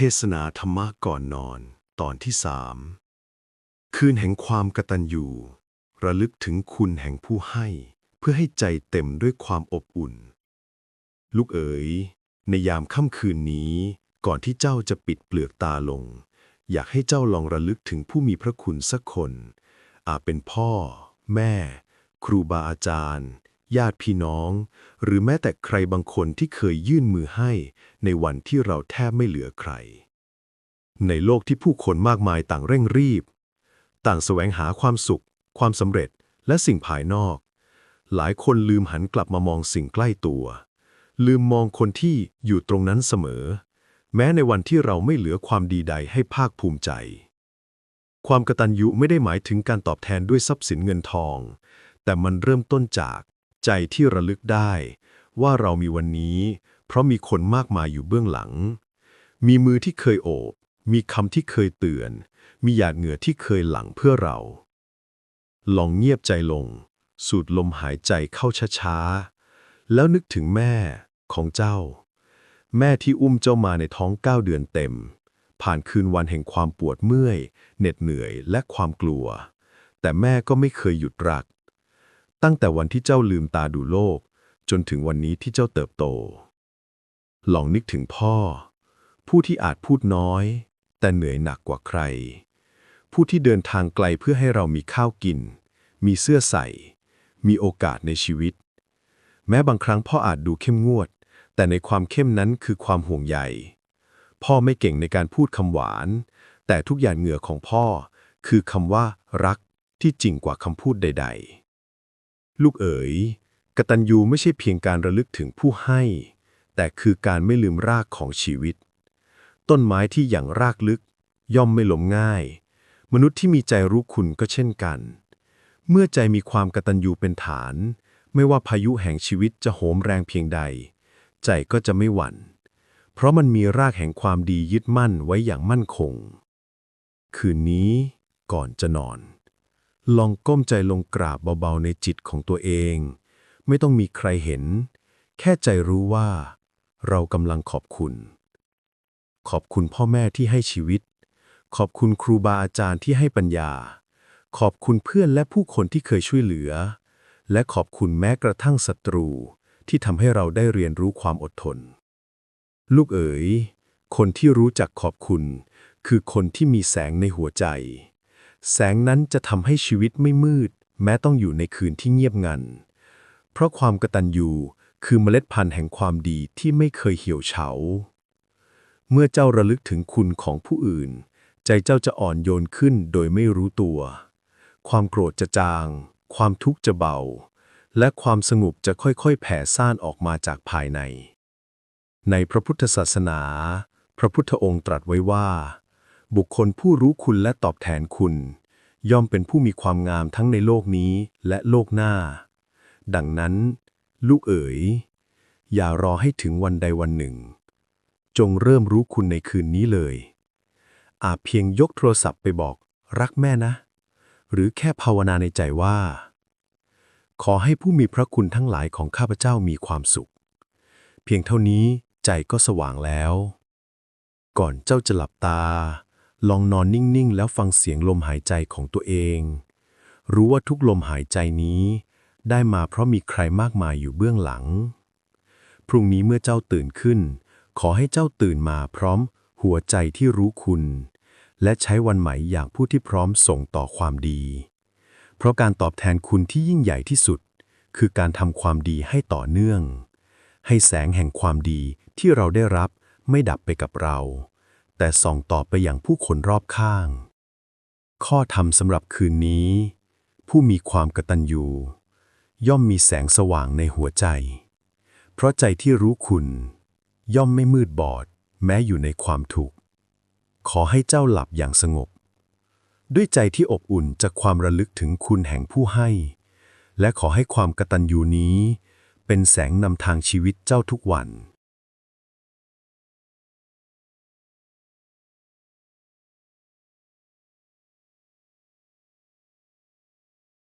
เทศนาธรรมะก่อนนอน ตอนที่สามคืนแห่งความกตัญญูระลึกถึงคุณแห่งผู้ให้ เพื่อให้ใจเต็มด้วยความอบอุ่น ลูกเอ๋ย ในยามค่ำคืนนี้ ก่อนที่เจ้าจะปิดเปลือกตาลง อยากให้เจ้าลองระลึกถึงผู้มีพระคุณสักคน อาจเป็นพ่อ แม่ ครูบาอาจารย์ ญาติพี่น้อง หรือแม้แต่ใครบางคนที่เคยยื่นมือให้ ในวันที่เราแทบไม่เหลือใคร ในโลกที่ผู้คนมากมายต่างเร่งรีบ ต่างแสวงหาความสุข ความสำเร็จและสิ่งภายนอก หลายคนลืมหันกลับมามองสิ่งใกล้ตัว ลืมมองคนที่อยู่ตรงนั้นเสมอ แม้ในวันที่เราไม่เหลือความดีใดให้ภาคภูมิใจความกตัญญูไม่ได้หมายถึงการตอบแทนด้วยทรัพย์สินเงินทอง แต่มันเริ่มต้นจาก ใจที่ระลึกได้ ว่าเรามีวันนี้ เพราะมีคนมากมายอยู่เบื้องหลัง มีมือที่เคยโอบ มีคำที่เคยเตือน มีหยาดเหงื่อที่เคยหลั่งเพื่อเรา ลองเงียบใจลง สูดลมหายใจเข้าช้าๆ แล้วนึกถึงแม่ของเจ้า แม่ที่อุ้มเจ้ามาในท้องเก้าเดือนเต็ม ผ่านคืนวันแห่งความปวดเมื่อย เหน็ดเหนื่อยและความกลัว แต่แม่ก็ไม่เคยหยุดรัก ตั้งแต่วันที่เจ้าลืมตาดูโลก จนถึงวันนี้ที่เจ้าเติบโต ลองนึกถึงพ่อ ผู้ที่อาจพูดน้อย แต่เหนื่อยหนักกว่าใคร ผู้ที่เดินทางไกลเพื่อให้เรามีข้าวกิน มีเสื้อใส่ มีโอกาสในชีวิต แม้บางครั้งพ่ออาจดูเข้มงวด แต่ในความเข้มนั้นคือความห่วงใยพ่อไม่เก่งในการพูดคำหวาน แต่ทุกอย่างเหงื่อของพ่อคือคำว่ารักที่จริงกว่าคำพูดใด ๆ ลูกเอ๋ยกตัญญูไม่ใช่เพียงการระลึกถึงผู้ให้ แต่คือการไม่ลืมรากของชีวิต ต้นไม้ที่อย่างรากลึก ย่อมไม่ล้มง่าย มนุษย์ที่มีใจรู้คุณก็เช่นกัน เมื่อใจมีความกตัญญูเป็นฐาน ไม่ว่าพายุแห่งชีวิตจะโหมแรงเพียงใด ใจก็จะไม่หวั่น เพราะมันมีรากแห่งความดียึดมั่นไว้อย่างมั่นคง คืนนี้ก่อนจะนอน ลองก้มใจลงกราบเบาๆในจิตของตัวเอง ไม่ต้องมีใครเห็น แค่ใจรู้ว่า เรากำลังขอบคุณ ขอบคุณพ่อแม่ที่ให้ชีวิต ขอบคุณครูบาอาจารย์ที่ให้ปัญญา ขอบคุณเพื่อนและผู้คนที่เคยช่วยเหลือ และขอบคุณแม้กระทั่งศัตรู ที่ทำให้เราได้เรียนรู้ความอดทน ลูกเอ๋ย คนที่รู้จักขอบคุณ คือคนที่มีแสงในหัวใจ แสงนั้นจะทำให้ชีวิตไม่มืด แม้ต้องอยู่ในคืนที่เงียบงัน เพราะความกตัญญูคือเมล็ดพันธุ์แห่งความดีที่ไม่เคยเหี่ยวเฉา เมื่อเจ้าระลึกถึงคุณของผู้อื่น ใจเจ้าจะอ่อนโยนขึ้นโดยไม่รู้ตัว ความโกรธจะจาง ความทุกข์จะเบา และความสงบจะค่อยๆ แผ่ซ่านออกมาจากภายใน ในพระพุทธศาสนา พระพุทธองค์ตรัสไว้ว่า บุคคลผู้รู้คุณและตอบแทนคุณ ย่อมเป็นผู้มีความงามทั้งในโลกนี้และโลกหน้า ดังนั้น ลูกเอ๋ย อย่ารอให้ถึงวันใดวันหนึ่ง จงเริ่มรู้คุณในคืนนี้เลย อาจเพียงยกโทรศัพท์ไปบอกรักแม่นะ หรือแค่ภาวนาในใจว่า ขอให้ผู้มีพระคุณทั้งหลายของข้าพเจ้ามีความสุข เพียงเท่านี้ใจก็สว่างแล้ว ก่อนเจ้าจะหลับตา ลองนอนนิ่ง ๆ แล้วฟังเสียงลมหายใจของตัวเอง รู้ว่าทุกลมหายใจนี้ ได้มาเพราะมีใครมากมายอยู่เบื้องหลัง พรุ่งนี้เมื่อเจ้าตื่นขึ้น ขอให้เจ้าตื่นมาพร้อม หัวใจที่รู้คุณ และใช้วันใหม่อย่างผู้ที่พร้อมส่งต่อความดี เพราะการตอบแทนคุณที่ยิ่งใหญ่ที่สุด คือการทำความดีให้ต่อเนื่อง ให้แสงแห่งความดีที่เราได้รับไม่ดับไปกับเรา แต่ส่องต่อไปอย่างผู้คนรอบข้าง ข้อธรรมสำหรับคืนนี้ ผู้มีความกตัญญูย่อมมีแสงสว่างในหัวใจ เพราะใจที่รู้คุณ ย่อมไม่มืดบอด แม้อยู่ในความทุกข์ ขอให้เจ้าหลับอย่างสงบ ด้วยใจที่อบอุ่นจากความระลึกถึงคุณแห่งผู้ให้ และขอให้ความกตัญญูนี้ เป็นแสงนำทางชีวิตเจ้าทุกวัน